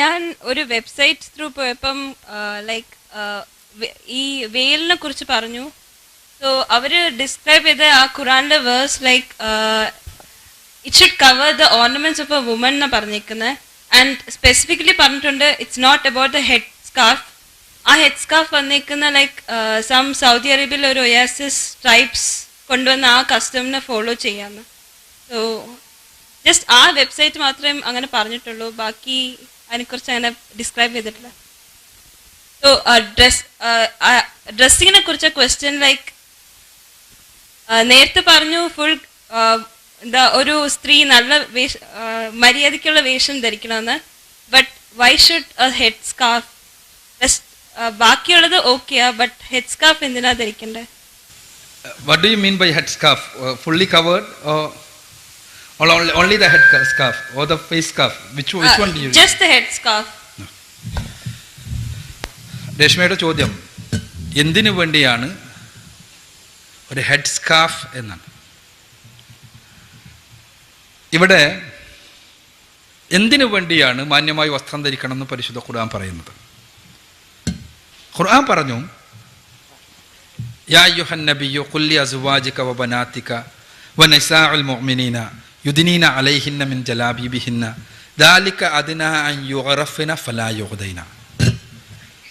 ഞാൻ ഒരു website through പോയപ്പം ലൈക്ക് ഈ വെയിലിനെ കുറിച്ച് പറഞ്ഞു. സോ അവർ ഡിസ്ക്രൈബ് ചെയ്ത ആ ഖുറാന്റെ verse like it should cover the ornaments of a woman എന്നാണ് പറഞ്ഞിരിക്കുന്നത് ആൻഡ് സ്പെസിഫിക്കലി പറഞ്ഞിട്ടുണ്ട് it's not about the head scarf ആ ഹെഡ് സ്കാർഫ് വന്നിരിക്കുന്ന ലൈക്ക് സം സൗദി അറേബ്യയിൽ ഒരു ഒയാസിസ് ട്രൈബ്സ് കൊണ്ടുവന്ന ആ കസ്റ്റമിനെ ഫോളോ ചെയ്യാമെന്ന് സോ ജസ്റ്റ് ആ വെബ്സൈറ്റ് മാത്രമേ അങ്ങനെ പറഞ്ഞിട്ടുള്ളൂ. ബാക്കി അതിനെക്കുറിച്ച് അങ്ങനെ ഡിസ്ക്രൈബ് ചെയ്തിട്ടില്ല സോ ഡ്രസ് ഡ്രസ്സിങ്ങിനെ കുറിച്ച് ക്വസ്റ്റ്യൻ ലൈക്ക് നേരത്തെ പറഞ്ഞു ഫുൾ എന്താ ഒരു സ്ത്രീ നല്ല വേഷ മര്യാദയ്ക്കുള്ള വേഷം ധരിക്കണമെന്ന്. But why should head scarf ബാക്കിയുള്ളത് ഓക്കെയാ ബട്ട് ഹെഡ് സ്കാർഫ് എന്തിനാ ധരിക്കണ്ടേ? What do you mean by head Uh, fully covered or, only, only the head ca- scarf or the face scarf? Which, which uh, one do you Just use? the head scarf രശ്മയുടെ ചോദ്യം എന്തിനു വേണ്ടിയാണ് ഒരു head scarf എന്നാണ് ഇവിടെ എന്തിനു വേണ്ടിയാണ് മാന്യമായി വസ്ത്രം ധരിക്കണം എന്ന് പരിശുദ്ധ ഖുർആൻ പറയുന്നത് ഖുർആൻ പറഞ്ഞു യാ യുഹൻ നബിയു കുല്ലി അസുവാജിക വ വനസാ വ നിസാഉൽ മുഅ്മിനീന യുദ്നീന അലൈഹിന്ന മിൻ ജലാബീബിഹിന്ന. ദാലിക അദ്ന അൻ യുഗ്റഫിന ഫലാ യുഗ്ദൈന.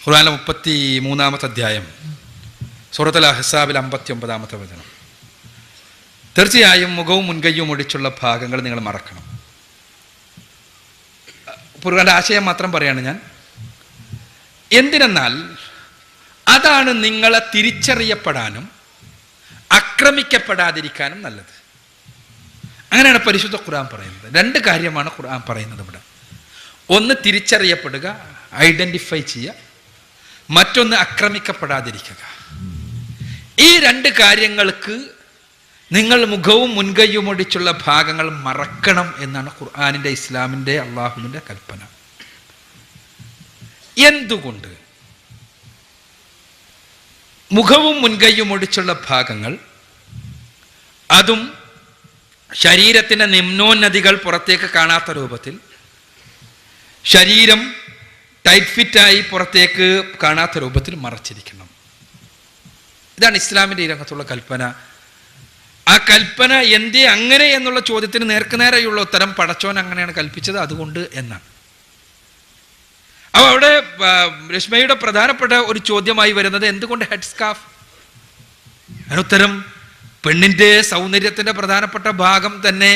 ഖുർആനിലെ മുപ്പത്തി മൂന്നാമത്തെ അധ്യായം സൂറത്തുൽ അഹ്സാബിൽ അമ്പത്തി ഒമ്പതാമത്തെ വചനം. തീർച്ചയായും മുഖവും മുൻകൈയും ഒടിച്ചുള്ള ഭാഗങ്ങൾ നിങ്ങൾ മറക്കണം. പുറകാന്റെ ആശയം മാത്രം പറയാണ് ഞാൻ. എന്തിനെന്നാൽ അതാണ് നിങ്ങളെ തിരിച്ചറിയപ്പെടാനും ആക്രമിക്കപ്പെടാതിരിക്കാനും നല്ലത്. അങ്ങനെയാണ് പരിശുദ്ധ ഖുർആൻ പറയുന്നത്. രണ്ട് കാര്യമാണ് ഖുർആൻ പറയുന്നത് ഇവിടെ. ഒന്ന് തിരിച്ചറിയപ്പെടുക ഐഡന്റിഫൈ ചെയ്യുക മറ്റൊന്ന് ആക്രമിക്കപ്പെടാതിരിക്കുക. ഈ രണ്ട് കാര്യങ്ങൾക്ക് നിങ്ങൾ മുഖവും മുൻകൈയും ഒടിച്ചുള്ള ഭാഗങ്ങൾ മറക്കണം എന്നാണ് ഖുർആാനിന്റെ ഇസ്ലാമിന്റെ അള്ളാഹുവിന്റെ കൽപ്പന. എന്തുകൊണ്ട്? മുഖവും മുൻകൈയും ഒടിച്ചുള്ള ഭാഗങ്ങൾ അതും ശരീരത്തിന്റെ നിമ്നോന്നതികൾ പുറത്തേക്ക് കാണാത്ത രൂപത്തിൽ ശരീരം ടൈറ്റ് ഫിറ്റായി പുറത്തേക്ക് കാണാത്ത രൂപത്തിൽ മറച്ചിരിക്കണം. ഇതാണ് ഇസ്ലാമിന്റെ ഈ രംഗത്തുള്ള കൽപ്പന. ആ കൽപ്പന എന്തേ അങ്ങനെ എന്നുള്ള ചോദ്യത്തിന് നേർക്കുനേരെയുള്ള ഉത്തരം പടച്ചോൻ അങ്ങനെയാണ് കൽപ്പിച്ചത് അതുകൊണ്ട് എന്നാണ്. അപ്പോൾ അവിടെ രശ്മയുടെ പ്രധാനപ്പെട്ട ഒരു ചോദ്യമായി വരുന്നത് എന്തുകൊണ്ട് ഹെഡ് സ്കാഫ് അതിനുത്തരം പെണ്ണിന്റെ സൗന്ദര്യത്തിന്റെ പ്രധാനപ്പെട്ട ഭാഗം തന്നെ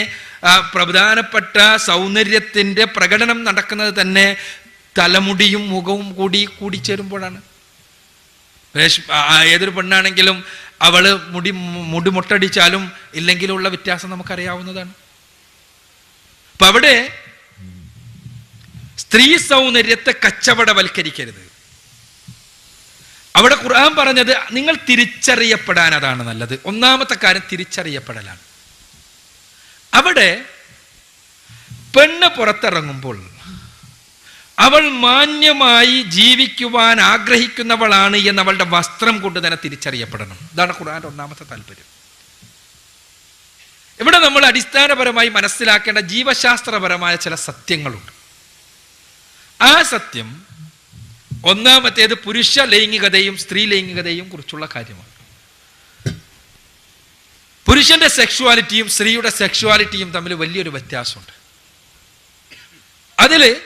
പ്രധാനപ്പെട്ട സൗന്ദര്യത്തിന്റെ പ്രകടനം നടക്കുന്നത് തന്നെ തലമുടിയും മുഖവും കൂടി കൂടിച്ചേരുമ്പോഴാണ്. ഏതൊരു പെണ്ണാണെങ്കിലും അവൾ മുടി മുടി മുട്ടടിച്ചാലും ഇല്ലെങ്കിലുള്ള വ്യത്യാസം നമുക്കറിയാവുന്നതാണ്. അപ്പൊ അവിടെ സ്ത്രീ സൗന്ദര്യത്തെ കച്ചവടവൽക്കരിക്കരുത്. അവിടെ ഖുർആൻ പറഞ്ഞത് നിങ്ങൾ തിരിച്ചറിയപ്പെടാൻ അതാണ് നല്ലത്. ഒന്നാമത്തെ കാര്യം തിരിച്ചറിയപ്പെടലാണ്. അവിടെ പെണ്ണ് പുറത്തിറങ്ങുമ്പോൾ അവൾ മാന്യമായി ജീവിക്കുവാൻ ആഗ്രഹിക്കുന്നവളാണ് എന്ന് അവളുടെ വസ്ത്രം കൊണ്ട് തന്നെ തിരിച്ചറിയപ്പെടണം. ഇതാണ് ഖുർആാന്റെ ഒന്നാമത്തെ താല്പര്യം. ഇവിടെ നമ്മൾ അടിസ്ഥാനപരമായി മനസ്സിലാക്കേണ്ട ജീവശാസ്ത്രപരമായ ചില സത്യങ്ങളുണ്ട്. ആ സത്യം ഒന്നാമത്തേത് പുരുഷ ലൈംഗികതയും സ്ത്രീ ലൈംഗികതയും കുറിച്ചുള്ള കാര്യമാണ്. പുരുഷന്റെ സെക്ഷുവാലിറ്റിയും സ്ത്രീയുടെ സെക്ഷുവാലിറ്റിയും തമ്മിൽ വലിയൊരു വ്യത്യാസമുണ്ട്. അതിൽ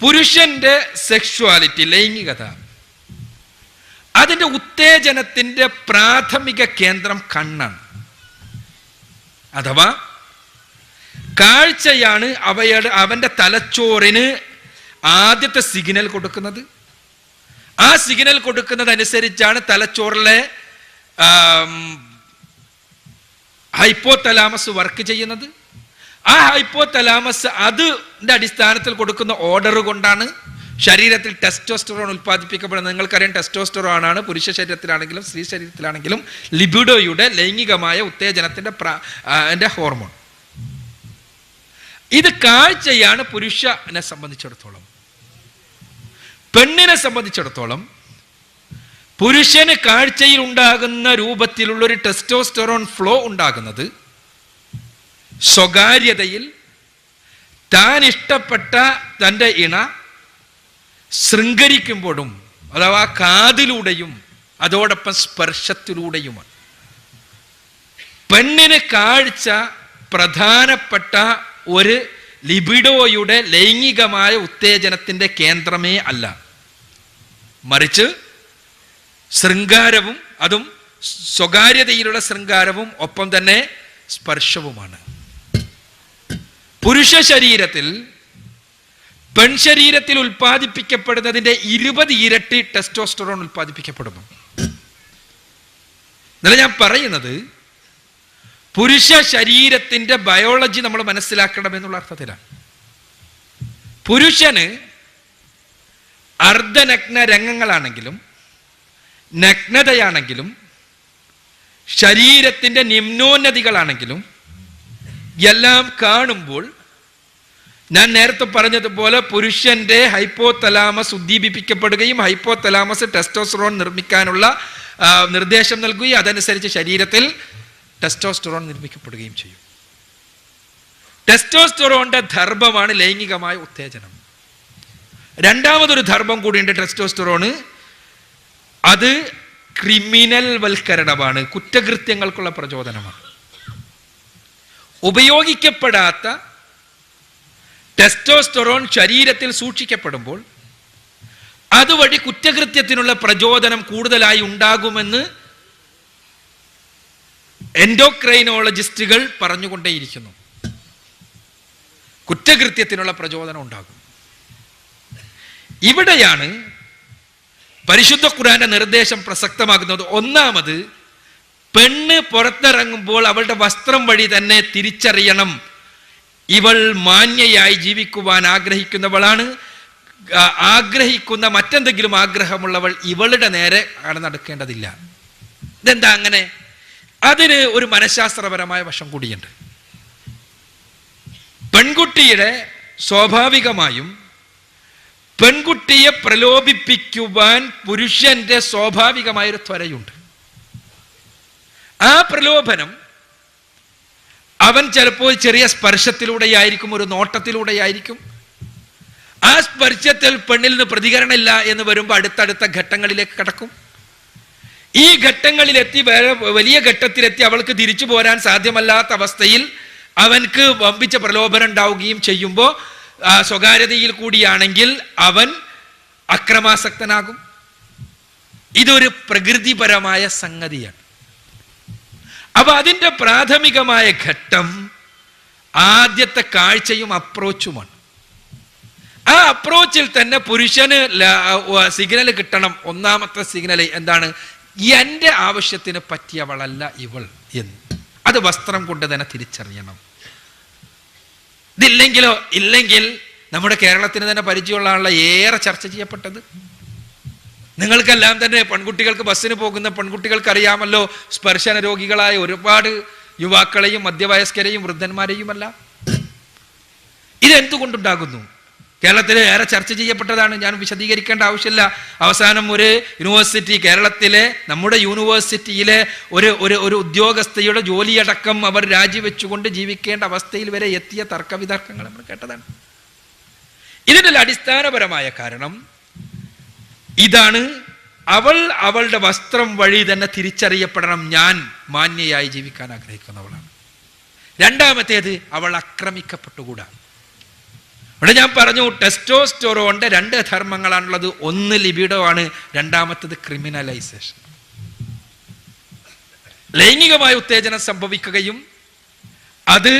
പുരുഷന്റെ സെക്ഷുവാലിറ്റി ലൈംഗികത അതിന്റെ ഉത്തേജനത്തിന്റെ പ്രാഥമിക കേന്ദ്രം കണ്ണാണ്. അഥവാ കാഴ്ചയാണ് അവയുടെ അവന്റെ തലച്ചോറിന് ആദ്യത്തെ സിഗ്നൽ കൊടുക്കുന്നത്? ആ സിഗ്നൽ കൊടുക്കുന്നതനുസരിച്ചാണ് തലച്ചോറിലെ ഹൈപ്പോ തലാമസ് വർക്ക് ചെയ്യുന്നത്. ആ ഹൈപ്പോ തലാമസ് അതിന്റെ അടിസ്ഥാനത്തിൽ കൊടുക്കുന്ന ഓർഡർ കൊണ്ടാണ് ശരീരത്തിൽ ടെസ്റ്റോസ്റ്ററോൺ ഉൽപ്പാദിപ്പിക്കപ്പെടുന്നത്. നിങ്ങൾക്കറിയാം ടെസ്റ്റോസ്റ്ററോൺ ആണ് പുരുഷ ശരീരത്തിലാണെങ്കിലും സ്ത്രീ ശരീരത്തിലാണെങ്കിലും ലിബിഡോയുടെ ലൈംഗികമായ ഉത്തേജനത്തിന്റെ എന്റെ ഹോർമോൺ ഇത് കാഴ്ചയാണ് പുരുഷനെ സംബന്ധിച്ചിടത്തോളം. പെണ്ണിനെ സംബന്ധിച്ചിടത്തോളം പുരുഷന് കാഴ്ചയിൽ ഉണ്ടാകുന്ന രൂപത്തിലുള്ള ഒരു ടെസ്റ്റോസ്റ്ററോൺ ഫ്ലോ ഉണ്ടാകുന്നത് സ്വകാര്യതയിൽ താൻ ഇഷ്ടപ്പെട്ട തന്റെ ഇണ ശൃംഗരിക്കുമ്പോഴും അഥവാ കാതിലൂടെയും അതോടൊപ്പം സ്പർശത്തിലൂടെയുമാണ്. പെണ്ണിന് കാഴ്ച പ്രധാനപ്പെട്ട ഒരു ലിബിഡോയുടെ ലൈംഗികമായ ഉത്തേജനത്തിന്റെ കേന്ദ്രമേ അല്ല. മറിച്ച് ശൃംഗാരവും അതും സ്വകാര്യതയിലുള്ള ശൃംഗാരവും ഒപ്പം തന്നെ സ്പർശവുമാണ്. പുരുഷ ശരീരത്തിൽ പെൺശരീരത്തിൽ ഉൽപ്പാദിപ്പിക്കപ്പെടുന്നതിന്റെ ഇരുപത് ഇരട്ടി ടെസ്റ്റോസ്റ്ററോൺ ഉൽപ്പാദിപ്പിക്കപ്പെടുന്നു. എന്നാലും ഞാൻ പറയുന്നത് പുരുഷ ശരീരത്തിന്റെ ബയോളജി നമ്മൾ മനസ്സിലാക്കണം എന്നുള്ള അർത്ഥത്തിലാണ്. പുരുഷന് അർദ്ധനഗ്ന രംഗങ്ങളാണെങ്കിലും നഗ്നതയാണെങ്കിലും ശരീരത്തിന്റെ നിമ്നോന്നതികളാണെങ്കിലും എല്ലാം കാണുമ്പോൾ ഞാൻ നേരത്തെ പറഞ്ഞതുപോലെ പുരുഷന്റെ ഹൈപ്പോതലാമസ് ഉദ്ദീപിപ്പിക്കപ്പെടുകയും ഹൈപ്പോ തലാമസ് ടെസ്റ്റോസ്ട്രോൺ നിർമ്മിക്കാനുള്ള നിർദ്ദേശം നൽകുകയും അതനുസരിച്ച് ശരീരത്തിൽ ടെസ്റ്റോസ്റ്ററോൺ നിർമ്മിക്കപ്പെടുകയും ചെയ്യും. ടെസ്റ്റോസ്റ്ററോണിന്റെ ധർമ്മമാണ് ലൈംഗികമായ ഉത്തേജനം. രണ്ടാമതൊരു ധർമ്മം കൂടിയുണ്ട് ടെസ്റ്റോസ്റ്ററോണ്. അത് ക്രിമിനൽ വൽക്കരണമാണ് കുറ്റകൃത്യങ്ങൾക്കുള്ള പ്രചോദനമാണ്. ഉപയോഗിക്കപ്പെടാത്ത ടെസ്റ്റോസ്റ്ററോൺ ശരീരത്തിൽ സൂക്ഷിക്കപ്പെടുമ്പോൾ അതുവഴി കുറ്റകൃത്യത്തിനുള്ള പ്രചോദനം കൂടുതലായി ഉണ്ടാകുമെന്ന് എൻഡോക്രൈനോളജിസ്റ്റുകൾ പറഞ്ഞുകൊണ്ടേയിരിക്കുന്നു. കുറ്റകൃത്യത്തിനുള്ള പ്രചോദനം ഉണ്ടാകും. ഇവിടെയാണ് പരിശുദ്ധ ഖുറാന്റെ നിർദ്ദേശം പ്രസക്തമാകുന്നത്. ഒന്നാമത് പെണ്ണ് പുറത്തിറങ്ങുമ്പോൾ അവളുടെ വസ്ത്രം വഴി തന്നെ തിരിച്ചറിയണം. ഇവൾ മാന്യയായി ജീവിക്കുവാൻ ആഗ്രഹിക്കുന്നവളാണ്. ആഗ്രഹിക്കുന്ന മറ്റെന്തെങ്കിലും ആഗ്രഹമുള്ളവൾ ഇവളുടെ നേരെ ആണ് നടക്കേണ്ടതില്ല. ഇതെന്താ അങ്ങനെ? അതിന് ഒരു മനഃശാസ്ത്രപരമായ വശം കൂടിയുണ്ട്. പെൺകുട്ടിയുടെ സ്വാഭാവികമായും പെൺകുട്ടിയെ പ്രലോഭിപ്പിക്കുവാൻ പുരുഷന്റെ സ്വാഭാവികമായൊരു ത്വരയുണ്ട്. ആ പ്രലോഭനം അവൻ ചിലപ്പോൾ ചെറിയ സ്പർശത്തിലൂടെയായിരിക്കും ഒരു നോട്ടത്തിലൂടെയായിരിക്കും. ആ സ്പർശത്തിൽ പെണ്ണിൽ നിന്ന് പ്രതികരണമില്ല എന്ന് വരുമ്പോൾ അടുത്തടുത്ത ഘട്ടങ്ങളിലേക്ക് കടക്കും. ഈ ഘട്ടങ്ങളിലെത്തി വലിയ ഘട്ടത്തിലെത്തി അവൾക്ക് തിരിച്ചു പോരാൻ സാധ്യമല്ലാത്ത അവസ്ഥയിൽ അവൻക്ക് വമ്പിച്ച പ്രലോഭനം ഉണ്ടാവുകയും ചെയ്യുമ്പോൾ സ്വകാര്യതയിൽ കൂടിയാണെങ്കിൽ അവൻ അക്രമാസക്തനാകും. ഇതൊരു പ്രകൃതിപരമായ സംഗതിയാണ്. അപ്പൊ അതിന്റെ പ്രാഥമികമായ ഘട്ടം ആദ്യത്തെ കാഴ്ചയും അപ്രോച്ചുമാണ്. ആ അപ്രോച്ചിൽ തന്നെ പുരുഷന് സിഗ്നൽ കിട്ടണം. ഒന്നാമത്തെ സിഗ്നൽ എന്താണ്? എന്റെ ആവശ്യത്തിന് പറ്റിയവളല്ല ഇവൾ എന്ന്. അത് വസ്ത്രം കൊണ്ട് തന്നെ തിരിച്ചറിയണം. ഇതില്ലെങ്കിലോ ഇല്ലെങ്കിൽ നമ്മുടെ കേരളത്തിന് തന്നെ പരിചയമുള്ള ഏറെ ചർച്ച ചെയ്യപ്പെട്ടത്. നിങ്ങൾക്കെല്ലാം തന്നെ പെൺകുട്ടികൾക്ക് ബസ്സിന് പോകുന്ന പെൺകുട്ടികൾക്ക് അറിയാമല്ലോ സ്പർശന രോഗികളായ ഒരുപാട് യുവാക്കളെയും മധ്യവയസ്കരെയും വൃദ്ധന്മാരെയുമല്ല. ഇതെന്തുകൊണ്ടുണ്ടാകുന്നു? കേരളത്തിൽ ഏറെ ചർച്ച ചെയ്യപ്പെട്ടതാണ്. ഞാൻ വിശദീകരിക്കേണ്ട ആവശ്യമില്ല. അവസാനം ഒരു യൂണിവേഴ്സിറ്റി കേരളത്തിലെ നമ്മുടെ യൂണിവേഴ്സിറ്റിയിലെ ഒരു ഒരു ഒരു ഉദ്യോഗസ്ഥയുടെ ജോലിയടക്കം അവർ രാജിവെച്ചുകൊണ്ട് ജീവിക്കേണ്ട അവസ്ഥയിൽ വരെ എത്തിയ തർക്കവിതർക്കങ്ങൾ നമ്മൾ കേട്ടതാണ്. ഇതിന്റെ അടിസ്ഥാനപരമായ കാരണം ഇതാണ്. അവൾ അവളുടെ വസ്ത്രം വഴി തന്നെ തിരിച്ചറിയപ്പെടണം. ഞാൻ മാന്യയായി ജീവിക്കാൻ ആഗ്രഹിക്കുന്നവളാണ്. രണ്ടാമത്തേത് അവൾ ആക്രമിക്കപ്പെട്ടുകൂടാ. ഇവിടെ ഞാൻ പറഞ്ഞു ടെസ്റ്റോസ്റ്റോറോന്റെ രണ്ട് ധർമ്മങ്ങളാണുള്ളത്. ഒന്ന് ലിബിഡോ ആണ് രണ്ടാമത്തത് ക്രിമിനലൈസേഷൻ ലൈംഗികമായ ഉത്തേജനം സംഭവിക്കുകയും അത്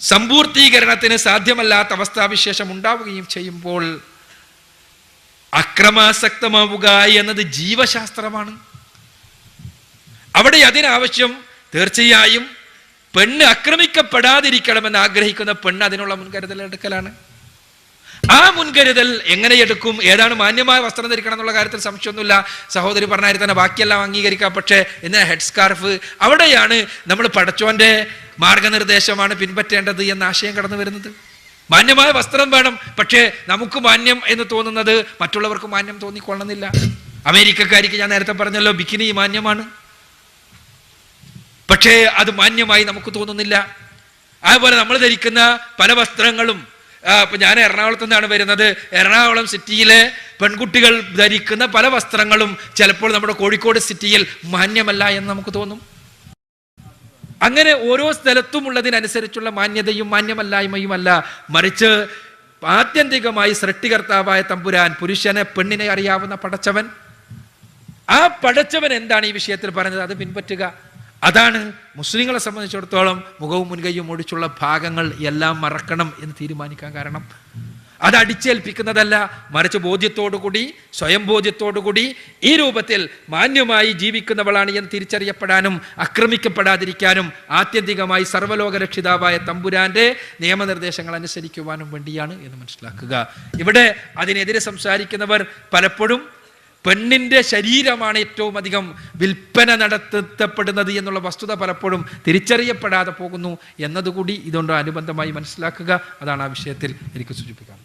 സമ്പൂർത്തീകരണത്തിന് സാധ്യമല്ലാത്ത അവസ്ഥാവിശേഷം ഉണ്ടാവുകയും ചെയ്യുമ്പോൾ അക്രമാസക്തമാവുക എന്നത് ജീവശാസ്ത്രമാണ്. അവിടെ അതിനാവശ്യം തീർച്ചയായും പെണ്ണ് ആക്രമിക്കപ്പെടാതിരിക്കണമെന്ന് ആഗ്രഹിക്കുന്ന പെണ്ണ് അതിനുള്ള മുൻകരുതൽ എടുക്കലാണ്. ആ മുൻകരുതൽ എങ്ങനെ എടുക്കും? ഏതാണ് മാന്യമായ വസ്ത്രം ധരിക്കണം എന്നുള്ള കാര്യത്തിൽ സംശയമൊന്നുമില്ല. സഹോദരി പറഞ്ഞാൽ തന്നെ ബാക്കിയെല്ലാം അംഗീകരിക്കാം. പക്ഷേ എന്ന ഹെഡ് സ്കാർഫ് അവിടെയാണ് നമ്മൾ പടച്ചോന്റെ മാർഗനിർദ്ദേശമാണ് പിൻപറ്റേണ്ടത് എന്ന ആശയം കടന്നു വരുന്നത്. മാന്യമായ വസ്ത്രം വേണം. പക്ഷേ നമുക്ക് മാന്യം എന്ന് തോന്നുന്നത് മറ്റുള്ളവർക്ക് മാന്യം തോന്നിക്കൊള്ളണമെന്നില്ല. അമേരിക്കക്കാരിക്ക് ഞാൻ നേരത്തെ പറഞ്ഞല്ലോ ബിക്കിനി മാന്യമാണ്. പക്ഷേ അത് മാന്യമായി നമുക്ക് തോന്നുന്നില്ല. അതുപോലെ നമ്മൾ ധരിക്കുന്ന പല വസ്ത്രങ്ങളും ഇപ്പൊ ഞാൻ എറണാകുളത്തു നിന്നാണ് വരുന്നത്. എറണാകുളം സിറ്റിയിലെ പെൺകുട്ടികൾ ധരിക്കുന്ന പല വസ്ത്രങ്ങളും ചിലപ്പോൾ നമ്മുടെ കോഴിക്കോട് സിറ്റിയിൽ മാന്യമല്ല എന്ന് നമുക്ക് തോന്നും. അങ്ങനെ ഓരോ സ്ഥലത്തും ഉള്ളതിനനുസരിച്ചുള്ള മാന്യതയും മാന്യമല്ലായ്മയും അല്ല മറിച്ച് ആത്യന്തികമായി സൃഷ്ടികർത്താവായ തമ്പുരാൻ പുരുഷനെ പെണ്ണിനെ അറിയാവുന്ന പടച്ചവൻ. ആ പടച്ചവൻ എന്താണ് ഈ വിഷയത്തിൽ പറഞ്ഞത്? അത് പിൻപറ്റുക. അതാണ് മുസ്ലിങ്ങളെ സംബന്ധിച്ചിടത്തോളം മുഖവും മുൻകൈയും ഒടിച്ചുള്ള ഭാഗങ്ങൾ എല്ലാം മറക്കണം എന്ന് തീരുമാനിക്കാൻ കാരണം. അത് അടിച്ചേൽപ്പിക്കുന്നതല്ല മറിച്ച് ബോധ്യത്തോടുകൂടി ബോധ്യത്തോടുകൂടി ഈ രൂപത്തിൽ മാന്യമായി ജീവിക്കുന്നവളാണ് എന്ന് തിരിച്ചറിയപ്പെടാനും ആക്രമിക്കപ്പെടാതിരിക്കാനും ആത്യന്തികമായി സർവലോക രക്ഷിതാവായ തമ്പുരാന്റെ നിയമനിർദ്ദേശങ്ങൾ അനുസരിക്കുവാനും വേണ്ടിയാണ് എന്ന് മനസ്സിലാക്കുക. ഇവിടെ അതിനെതിരെ സംസാരിക്കുന്നവർ പലപ്പോഴും പെണ്ണിന്റെ ശരീരമാണ് ഏറ്റവും അധികം വിൽപ്പന നടത്തപ്പെടുന്നത് എന്നുള്ള വസ്തുത പലപ്പോഴും തിരിച്ചറിയപ്പെടാതെ പോകുന്നു എന്നതുകൂടി ഇതുകൊണ്ട് അനുബന്ധമായി മനസ്സിലാക്കുക. അതാണ് ആ വിഷയത്തിൽ എനിക്ക് സൂചിപ്പിക്കാൻ